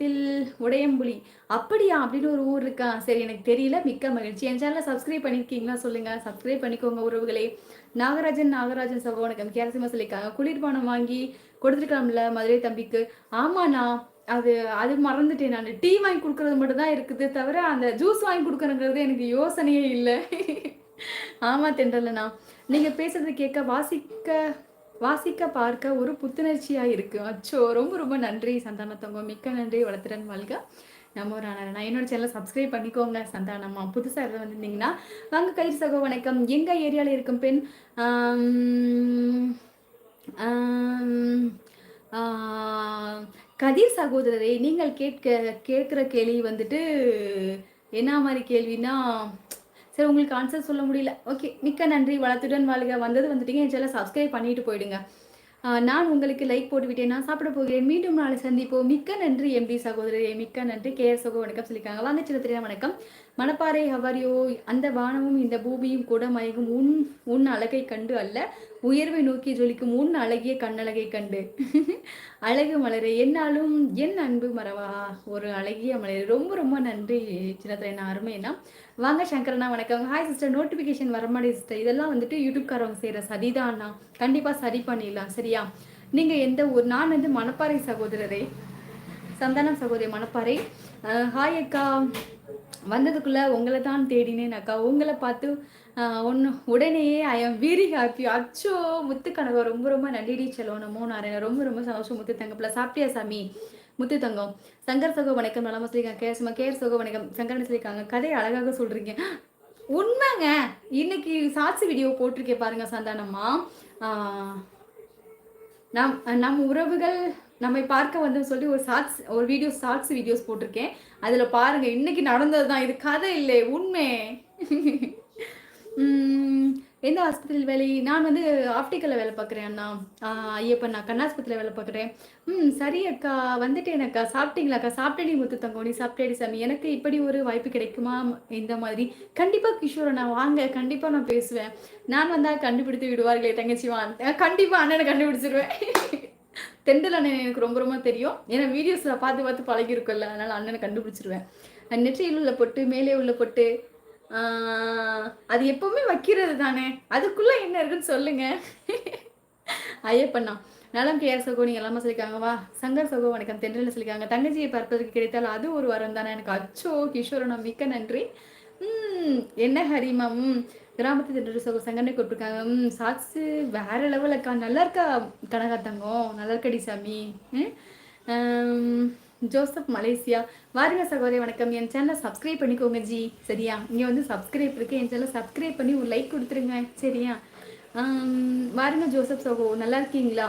மாவட்டத்தில் உடையம்புலி. அப்படியா? அப்படின்னு ஒரு ஊர் இருக்கா? சரி எனக்கு தெரியல. மிக்க மகிழ்ச்சி. என் சேனலை சப்ஸ்கிரைப் பண்ணியிருக்கீங்களா சொல்லுங்கள் சப்ஸ்கிரைப் பண்ணிக்கோங்க உறவுகளே. நாகராஜன் நாகராஜன் சகோ வணக்கம். கேரசிமா சொல்லியிருக்காங்க குளிர்பானம் வாங்கி கொடுத்துருக்கலாம்ல மதுரை தம்பிக்கு. ஆமாண்ணா. அது அது மறந்துட்டேன் நான். டீ வாங்கி கொடுக்கறது மட்டும் தான் இருக்குது. தவிர அந்த ஜூஸ் வாங்கி கொடுக்கணுங்கிறது எனக்கு யோசனையே இல்லை. ஆமா தென்றலண்ணா நீங்க பேசுறது கேட்க வாசிக்க வாசிக்க பார்க்க ஒரு புத்துணர்ச்சியாக இருக்கும் அச்சோ ரொம்ப ரொம்ப நன்றி சந்தானத்தவங்க மிக்க நன்றி வளர்த்துறன் வாழ்க. நம்ம ஒரு நான் என்னோட சேனலை சப்ஸ்கிரைப் பண்ணிக்கோங்க சந்தானம்மா புதுசாக இருந்து வந்திருந்தீங்கன்னா வாங்க கயிறு சகோ வணக்கம். எங்கள் ஏரியாவில் இருக்கும் பெண்? கதிர் சகோதரரை நீங்கள் கேட்க கேட்குற கேள்வி வந்துட்டு என்ன மாதிரி கேள்வின்னா சரி உங்களுக்கு ஆன்சர் சொல்ல முடியல. ஓகே மிக்க நன்றி. வளத்துடன் வாழ்க. வந்தது வந்துட்டீங்க. என் சேனல் சப்ஸ்கிரைப் பண்ணிட்டு போயிடுங்க. நான் உங்களுக்கு லைக் போட்டுவிட்டேன். நான் சாப்பிட போகிறேன். மீண்டும் நாளை சந்திப்போம். மிக்க நன்றி எம்டி சகோதரரே. மிக்க நன்றி. கே எஸ் சகோ வணக்கம் சொல்லியிருக்காங்க. வாங்க சின்ன தெரியா வணக்கம். மணப்பாறை ஹவரியோ அந்த வானமும் இந்த பூமியும் கூட மயங்கும். உன் உன் அழகை கண்டு அல்ல உயர்வை நோக்கி ஜொலிக்கும் உன் அழகிய கண்ணழகை கண்டு. அழகு மலரே என்னாலும் என் அன்பு மறவா. ஒரு அழகிய மலரே. ரொம்ப ரொம்ப நன்றி சின்னத்திரை. நான் அருமைனா வாங்க சங்கரண்ணா வணக்கம். ஹாய் சிஸ்டர் நோட்டிஃபிகேஷன் வரமாடி சிஸ்டர் இதெல்லாம் வந்துட்டு யூடியூப்காரவங்க செய்கிற சதிதான் கண்டிப்பாக சரி பண்ணிடலாம் சரியா? நீங்கள் எந்த ஊர்? நான் வந்து மணப்பாறை சகோதரரே. சந்தானம் சகோதரி மணப்பாறை. ஹாய் அக்கா. வந்ததுக்குள்ளே உங்களை தான் தேடினேன் அக்கா. உங்களை பார்த்து ஒன்று உடனேயே ஐ எம் வெரி ஹாப்பி அச்சோ முத்து ரொம்ப ரொம்ப நன்றி செலவனமோ நான் ரொம்ப ரொம்ப சந்தோஷம். முத்து தங்கப்பில் சாப்பிட்டியா சாமி? முத்து தங்கம் சங்கர் சகோ வணக்கம். நல்லா சொல்லியிருக்காங்க கேசமா கேர் சகோ வணக்கம். சங்கரன் சொல்லியிருக்காங்க கதையை அழகாக சொல்கிறீங்க உண்மைங்க. இன்னைக்கு சாட்சி வீடியோ போட்டிருக்கேன் பாருங்க சந்தானம்மா. நம் நம் உறவுகள் நம்மை பார்க்க வந்து சொல்லி ஒரு ஷார்ட்ஸ் ஒரு வீடியோ ஷார்ட்ஸ் வீடியோஸ் போட்டிருக்கேன். அதில் பாருங்க இன்னைக்கு நடந்தது தான் இது கதை இல்லை உண்மை. எந்த ஆஸ்பத்திரியில் வேலை? நான் வந்து ஆப்டிக்கலில் வேலை பார்க்குறேன் அண்ணா. ஐயப்பா ஐயப்பன் நான் கண்ணாஸ்பத்திரியில் வேலை பார்க்குறேன். ம் சரி அக்கா வந்துட்டேன் அக்கா. சாப்பிட்டீங்களாக்கா சாப்பிட்டேடி முத்து தங்கம் நீ சாப்பிட்டேடி சாமி. எனக்கு இப்படி ஒரு வாய்ப்பு கிடைக்குமா? இந்த மாதிரி. கண்டிப்பாக கிஷோரை நான் வாங்க. கண்டிப்பாக நான் பேசுவேன். நான் வந்தால் கண்டுபிடித்து விடுவார்களே தங்கச்சி வா. கண்டிப்பாக அண்ணனை கண்டுபிடிச்சிருவேன். தெண்டல் அண்ணன் எனக்கு ரொம்ப ரொம்ப தெரியும். ஏன்னா வீடியோஸில் பார்த்து பார்த்து பழகிருக்கும்ல அதனால் அண்ணனை கண்டுபிடிச்சிருவேன். நெற்றியில் உள்ள பொட்டு மேலே உள்ள பொட்டு அது எப்பவுமே வைக்கிறது தானே? அதுக்குள்ள என்ன இருக்குன்னு சொல்லுங்க. ஐயப்பண்ணா நலம் கேஆர் சகோ நீங்கள் எல்லாமே சொல்லியிருக்காங்க. வா சங்கர் சகோ வணக்கம். தென்றல சொல்லியிருக்காங்க. தங்கச்சியை பார்ப்பதற்கு கிடைத்தால் அது ஒரு வரம் தானே. எனக்கு அச்சோ கிஷோரனா மிக்க நன்றி. ம் என்ன ஹரிமா ம் கிராமத்து தென்றல் சோக சங்கனை கூப்பிட்டுருக்காங்க ம் சாக்ஸு வேற லெவல் அக்கா. நல்லா இருக்கா கனகா தங்கம்? நல்லா இருக்கடி சாமி? Joseph Malaysia. வாருங்க சகோதரி வணக்கம். என் சேனலை சப்ஸ்கிரைப் பண்ணிக்கோங்க ஜி. சரியா? இங்கே வந்து சப்ஸ்கிரைப் இருக்கு. என் சேனலை சப்ஸ்கிரைப் பண்ணி ஒரு லைக் கொடுத்துருங்க. சரியா? வாருங்க ஜோசப் சகோ. நல்லா இருக்கீங்களா?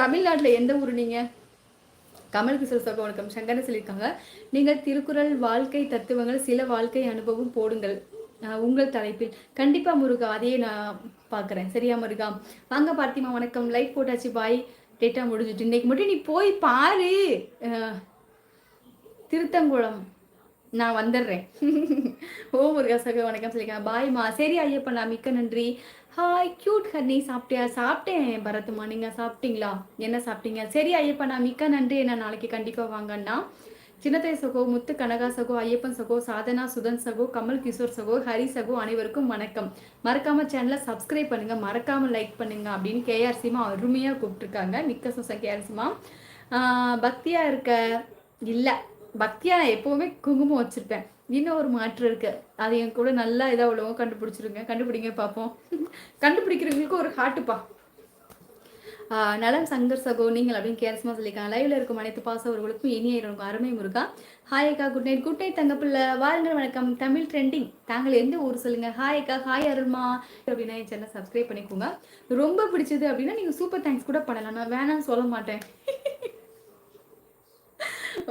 தமிழ்நாட்டில் எந்த ஊர் நீங்கள் கமல் கிஷோர் சகோ வணக்கம். சங்கரன் சொல்லியிருக்காங்க. நீங்கள் திருக்குறள் வாழ்க்கை தத்துவங்கள் சில வாழ்க்கை அனுபவம் போடுங்கள். உங்கள் தலைப்பில். கண்டிப்பா முருகா அதையே நான் பார்க்குறேன். சரியா முருகா? வாங்க பார்த்திமா வணக்கம். லைக் போட்டாச்சு பாய் டேட்டா முடிஞ்சிட்டு. இன்னைக்கு மட்டும் நீ போய் பாரு. திருத்தங்குளம். நான் வந்துடுறேன். ஓ முருகா சகோ வணக்கம் சொல்லியிருக்கேன் பாய்மா சரி ஐயப்பண்ணா மிக்க நன்றி. ஹாய் கியூட் ஹர்னி சாப்பிட்டியா? சாப்பிட்டேன் பரத்துமா நீங்கள் சாப்பிட்டீங்களா? என்ன சாப்பிட்டீங்க? சரி ஐயப்பண்ணா மிக்க நன்றி. என்ன நாளைக்கு கண்டிப்பாக வாங்கண்ணா. சின்னத்தை சகோ முத்து கனகா சகோ ஐயப்பன் சகோ சாதனா சுதன் சகோ கமல் கிஷோர் சகோ ஹரி சகோ அனைவருக்கும் வணக்கம். மறக்காம சேனலை சப்ஸ்கிரைப் பண்ணுங்க. மறக்காம லைக் பண்ணுங்க அப்படின்னு கேஆர்சிமா அருமையாக கூப்பிட்டுருக்காங்க. மிக்க சோசம் கேஆர் சிமா. பக்தியா இருக்க? இல்லை. பக்தியா நான் எப்பவுமே குங்குமம் வச்சிருப்பேன். இன்னும் ஒரு மாற்று இருக்கு. அது என் கூட நல்லா இதாக உள்ளவங்க கண்டுபிடிச்சிருங்க. கண்டுபிடிங்க பார்ப்போம் கண்டுபிடிக்கிறவங்களுக்கு ஒரு ஹாட்டுப்பா நலம் சங்கர் சகோ நீங்கள் அப்படின்னு கேர்ஸ்மா சொல்லியிருக்காங்க. லைவ்ல இருக்கும் அனைத்து பாசவர்களுக்கும் இனிய இருக்கும் அருமை முருகா. ஹாய் அக்கா குட் நைட் குட் நைட் தங்கப்பிள்ளை வாருங்கள் வணக்கம். தமிழ் ட்ரெண்டிங் தாங்கள் எந்த ஊர் சொல்லுங்க? ஹாய் அக்கா ஹாய் அருள்மா. அப்படின்னா என் சேனல் சப்ஸ்கிரைப் பண்ணிக்கோங்க. ரொம்ப பிடிச்சது அப்படின்னா நீங்க சூப்பர் தேங்க்ஸ் கூட பண்ணலாம். நான் வேணாம்னு சொல்ல மாட்டேன்.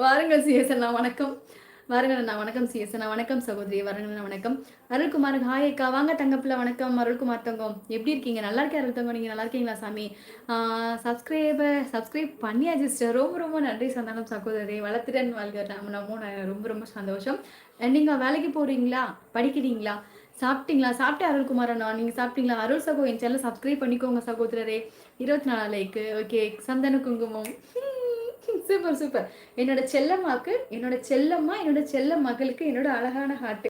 வாருங்கள் சிஎஸ்என் வணக்கம். வாருங்கள் வணக்கம் சிஎஸ்ண்ணா வணக்கம் சகோதரி வாருங்கள் வணக்கம். அருள்குமார் ஹாயக்கா வாங்க தங்கப்பில் வணக்கம். அருள்குமார் தங்கம் எப்படி இருக்கீங்க? நல்லா இருக்கேன் அருள் தங்கம்? நீங்கள் நல்லா இருக்கீங்களா சாமி? சப்ஸ்கிரைபர் சப்ஸ்கிரைப் பண்ணியாச்சு சிஸ்டர் ரொம்ப ரொம்ப நன்றி சந்தானம் சகோதரி. வளர்த்துடன் வாழ்க நம்ம நான் ரொம்ப ரொம்ப சந்தோஷம். நீங்கள் வேலைக்கு போகிறீங்களா படிக்கிறீங்களா? சாப்பிட்டீங்களா? சாப்பிட்டேன் அருள்குமார் அண்ணா. நீங்கள் சாப்பிட்டீங்களா? அருள் சகோ என் சேனல் சப்ஸ்கிரைப் பண்ணிக்கோங்க சகோதரரே. இருபத்தி நாலு லைக்கு ஓகே சந்தன குங்குமம். சூப்பர் சூப்பர் என்னோட செல்லம்மாக்கு என்னோட செல்லம்மா என்னோட செல்ல மகளுக்கு என்னோட அழகான ஹார்ட்